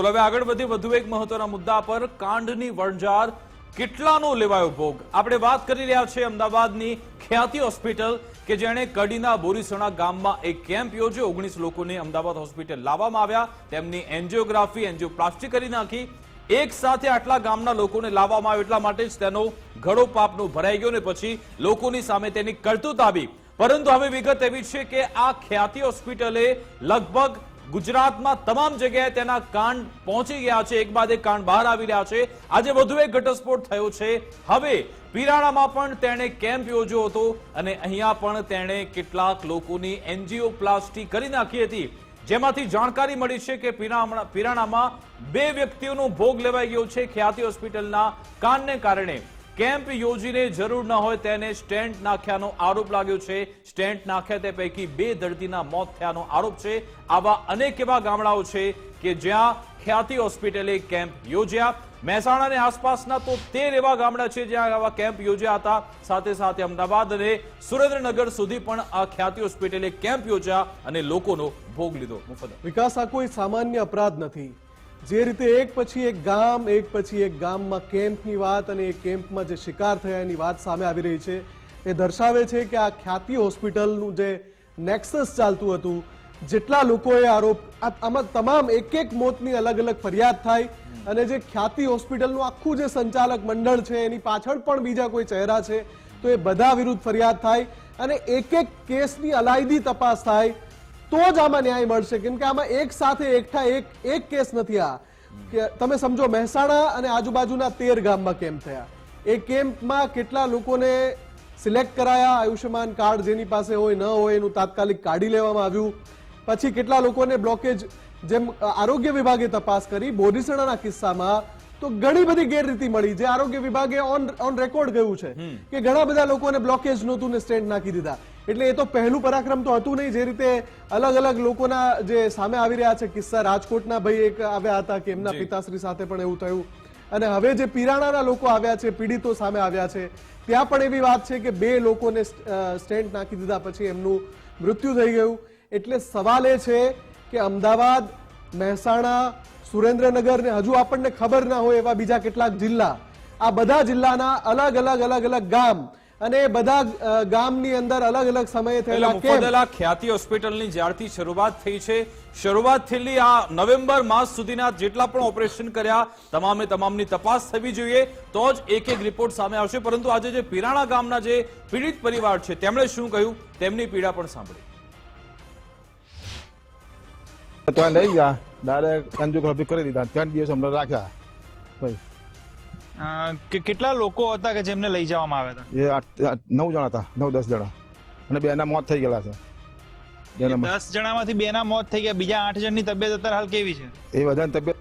હવે આગળ વધી વધુ એક મહત્વના મુદ્દા પર કાંડની વણઝાર કેટલાનો લેવાયો ભોગ. આપણે વાત કરી રહ્યા છે અમદાવાદની ખ્યાતિ હોસ્પિટલ કે જેણે કડીના બોરીસણા ગામમાં એક કેમ્પ યોજ્યો. ઓગણીસ લોકોને અમદાવાદ હોસ્પિટલ લાવવામાં આવ્યા. તેમની એન્જિયોગ્રાફી એન્જિયોપ્લાસ્ટી કરી નાખી. એક સાથે આટલા ગામના લોકોને લાવવામાં આવ્યો એટલા માટે જ તેનો ઘડો પાપનો ભરાઈ ગયો ને પછી લોકોની સામે તેની કરતૂત આવી. પરંતુ હવે વિગત એવી છે કે આ ખ્યાતિ હોસ્પિટલે લગભગ ગુજરાતમાં તમામ જગ્યાએ તેના કાંડ પહોંચી ગયા છે. એક બાદ એક કાંડ બહાર આવી રહ્યા છે. આજે વધુ એક ઘટસ્ફોટ થયો છે. હવે પીરાણામાં પણ તેણે કેમ્પ યોજ્યો હતો અને અહીંયા પણ તેણે કેટલાક લોકોની એન્જિયોપ્લાસ્ટી કરી નાખી હતી. જેમાંથી જાણકારી મળી છે કે પીરાણા પીરાણામાં બે વ્યક્તિઓનો ભોગ લેવાઈ ગયો છે. ખ્યાતિ હોસ્પિટલના કાનને કારણે. કેમ્પ યોજીને જરૂર ન હોય તેને સ્ટેન્ટ નાખ્યાનો આરોપ લાગ્યો છે. સ્ટેન્ટ નાખ્યા તે પૈકી બે દર્દીના મોત થયાનો આરોપ છે. આવા અનેક એવા ગામડાઓ છે કે જ્યાં ખ્યાતિ હોસ્પિટલે કેમ્પ યોજ્યા. મહેસાણા અને આસપાસના તો તેર એવા ગામડા છે જ્યાં આવા કેમ્પ યોજ્યા હતા. સાથે સાથે અમદાવાદ અને સુરેન્દ્રનગર સુધી પણ આ ખ્યાતિ હોસ્પિટલે કેમ્પ યોજ્યા અને લોકોનો ભોગ લીધો. વિકાસ આ કોઈ સામાન્ય અપરાધ નથી. જે રીતે એક પછી એક ગામ, એક પછી એક ગામમાં કેમ્પની વાત અને એ કેમ્પમાં જે શિકાર થયા એની વાત સામે આવી રહી છે. એ દર્શાવે છે કે આ ખ્યાતિ હોસ્પિટલનું જે નેક્સસ ચાલતું હતું, જેટલા લોકોએ આરોપ આમાં તમામ એક એક મોતની અલગ અલગ ફરિયાદ થાય અને જે ખ્યાતિ હોસ્પિટલનું આખું જે સંચાલક મંડળ છે, એની પાછળ પણ બીજા કોઈ ચહેરા છે, તો એ બધા વિરુદ્ધ ફરિયાદ થાય અને એક એક કેસની અલાયદી તપાસ થાય તો જ આમાં ન્યાય મળશે. કેમ કે આમાં એક સાથે એકઠા એક એક કેસ નથી આ. કે તમે સમજો મહેસાણા અને આજુબાજુના તેર ગામમાં કેમ્પ થયા? એ કેમ્પમાં કેટલા લોકોને સિલેક્ટ કરાયા? આયુષ્યમાન કાર્ડ જેની પાસે હોય ન હોય એનું તાત્કાલિક કાઢી લેવામાં આવ્યું. પછી કેટલા લોકોને બ્લોકેજ જેમ આરોગ્ય વિભાગે તપાસ કરી બોરીસણાના કિસ્સામાં તો ઘણી બધી ગેરરીતિ મળી જે આરોગ્ય વિભાગે ઓન ઓન રેકોર્ડ ગયું છે કે ઘણા બધા લોકોને બ્લોકેજ નહોતું ને સ્ટેન્ડ નાખી દીધા. એટલે એ તો પહેલું પરાક્રમ તો હતું નહીં જે રીતે અલગ અલગ લોકોના જે સામે આવી રહ્યા છે કિસ્સા રાજકોટના ભાઈ એક આવ્યા હતા કે એમના પિતાશ્રી સાથે પણ એવું થયું. અને હવે જે પીરાણાના લોકો આવ્યા છે પીડિતો સામે આવ્યા છે ત્યાં પણ એવી વાત છે કે બે લોકોને સ્ટેન્ડ નાખી દીધા પછી એમનું મૃત્યુ થઈ ગયું. એટલે સવાલ એ છે કે અમદાવાદ મહેસાણા સુરેન્દ્રનગર ને હજુ આપણને ખબર ના હોય એવા બીજા કેટલાક જિલ્લા. આ બધા જિલ્લાના અલગ અલગ અલગ અલગ ગામ અને બધા ગામની અંદર અલગ અલગ સમયે થયેલા મુફદલા ખ્યાતિ હોસ્પિટલની જ્યારથી શરૂઆત થઈ છે. શરૂઆત થયેલી આ નવેમ્બર માસ સુધીના જેટલા પણ ઓપરેશન કર્યા તમામે તમામની તપાસ થવી જોઈએ. તો જ એક એક રિપોર્ટ સામે આવશે. પરંતુ આજે જે પીરાણા ગામના જે પીડિત પરિવાર છે તેમણે શું કહ્યું? તેમની પીડા પણ સાંભળી. ત્યાં લઈ ગયા. ડાયરેક્ટ એન્જિયોગ્રાફી કરી દીધા. ત્રણ દિવસ અમને રાખ્યા. ભાઈ કે કેટલા લોકો હતા કે જેમને લઈ જવામાં આવ્યા હતા? એ નવ જણા હતા નવ દસ જણા. અને બેના મોત થઈ ગયેલા છે. દસ જણામાંથી બે ના મોત થઈ ગયા. બીજા આઠ જણની તબિયત અત્યારે હાલ કેવી છે? એ બધાની તબિયત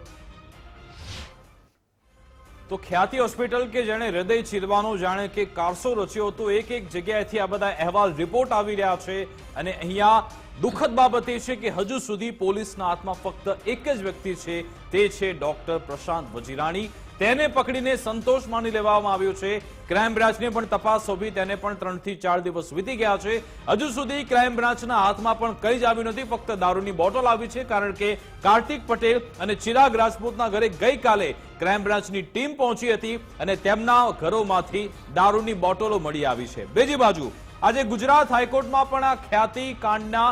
તો ખ્યાતિ હોસ્પિટલ કે જેણે હૃદય ચીરવાનો જાણે કે કારસો રચ્યો હતો એક એક જગ્યાએથી આ બધા અહેવાલ રિપોર્ટ આવી રહ્યા છે. અને અહીંયા દુઃખદ બાબત એ છે કે હજુ સુધી પોલીસના હાથમાં ફક્ત એક જ વ્યક્તિ છે તે છે ડોક્ટર પ્રશાંત વજીરાણી. તેને પકડીને સંતોષ માની લેવામાં આવ્યો છે. ક્રાઇમ બ્રાન્ચને પણ તપાસ સોંપી, તેને પણ ત્રણથી ચાર દિવસ વીતી ગયા છે. હજુ સુધી ક્રાઇમ બ્રાન્ચના હાથમાં પણ કંઈ જ આવ્યું નથી, ફક્ત દારૂની બોટલ આવી છે, કારણ કે કાર્તિક પટેલ અને ચિરાગ રાજપૂતના ઘરે ગઈકાલે ક્રાઇમ બ્રાન્ચની ટીમ પહોંચી હતી અને તેમના ઘરોમાંથી દારૂની બોટલો મળી આવી છે. બીજી બાજુ, આજે ગુજરાત હાઈકોર્ટમાં પણ આ ખ્યાતિ કાંડના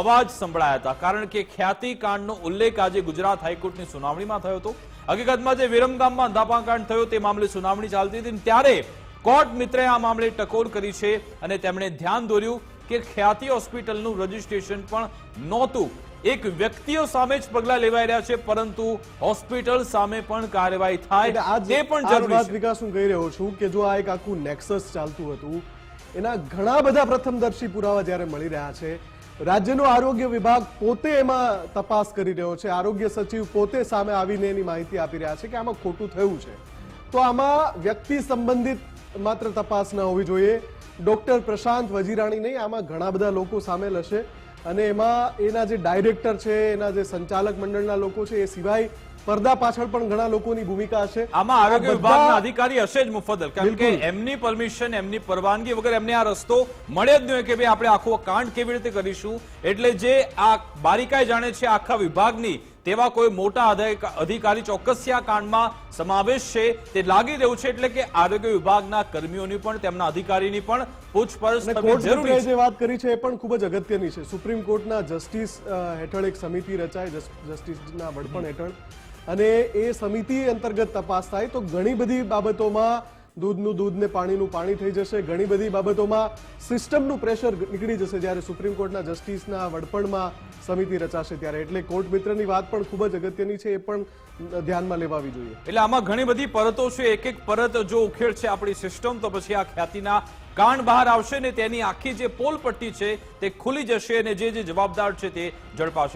અવાજ સંભળાયા હતા, કારણ કે ખ્યાતિ કાંડનો ઉલ્લેખ આજે ગુજરાત હાઈકોર્ટની સુનાવણીમાં થયો હતો. હકીકતમાં જે વિરમગામમાં અંધાપા થયો તે મામલે સુનાવણી ચાલતી હતી ત્યારે કોર્ટ મિત્રે આ મામલે ટકોર કરી છે અને તેમણે ધ્યાન દોર્યું કે ખ્યાતિ હોસ્પિટલનું રજીસ્ટ્રેશન પણ નહોતું. એક વ્યક્તિઓ સામે જ પગલા લેવાઈ રહ્યા છે પરંતુ હોસ્પિટલ સામે પણ કાર્યવાહી થાય તે પણ જરૂરી છે. વિકાસ હું કહી રહ્યો છું કે જો આ એક આખું નેક્સસ ચાલતું હતું એના ઘણા બધા પ્રથમદર્શી પુરાવા જ્યારે મળી રહ્યા છે રાજ્યનો આરોગ્ય વિભાગ પોતે એમાં તપાસ કરી રહ્યો છે. આરોગ્ય સચિવ પોતે સામે આવીને એની માહિતી આપી રહ્યા છે કે આમાં ખોટું થયું છે. તો આમાં વ્યક્તિ સંબંધિત માત્ર તપાસ ન હોવી જોઈએ. ડોક્ટર પ્રશાંત વજીરાણી નહીં, આમાં ઘણા બધા લોકો સામેલ હશે અને એમાં એના જે ડાયરેક્ટર છે, એના જે સંચાલક મંડળના લોકો છે, એ સિવાય પડદા પાછળ પણ ઘણા લોકોની ભૂમિકા હશે. આમાં આરોગ્ય વિભાગના અધિકારી હશે જ મુફદ્દલ કારણ કે એમની પરમિશન એમની પરવાનગી વગર એમને આ રસ્તો મળે જ નહીં કે ભાઈ આપણે આખો કાંડ કેવી રીતે કરીશું. એટલે જે આ બારીકાઈ જાણે છે આખા વિભાગની તેવા કોઈ મોટા અધિકારી ચોક્કસથી આ કાંડમાં સમાવેશ છે. તે લાગી રહ્યું છે એટલે કે આરોગ્ય વિભાગના કર્મીઓની પણ તેમના અધિકારીની પણ પૂછપરછ જરૂરી જે વાત કરી છે એ પણ ખૂબ જ અગત્યની છે. સુપ્રીમ કોર્ટના જસ્ટિસ હેઠળ એક સમિતિ રચાય જસ્ટિસના વડપણ હેઠળ. અને એ સમિતિ અંતર્ગત તપાસ થાય તો ઘણી બધી બાબતોમાં દૂધનું દૂધ ને પાણીનું પાણી થઈ જશે, ઘણી બધી બાબતોમાં સિસ્ટમનું પ્રેશર નીકળી જશે જ્યારે સુપ્રીમ કોર્ટના જસ્ટિસના વડપણમાં સમિતિ રચાશે ત્યારે. એટલે કોર્ટ મિત્રની વાત પણ ખૂબ જ અગત્યની છે, એ પણ ધ્યાનમાં લેવાવી જોઈએ. એટલે આમાં ઘણી બધી પરતો છે, એક એક પરત જો ઉખેડ છે આપણી સિસ્ટમ, તો પછી આ ખ્યાતિના કાંડ બહાર આવશે ને તેની આખી જે પોલ પટ્ટી છે તે ખુલી જશે અને જે જે જવાબદાર છે તે ઝડપાશે.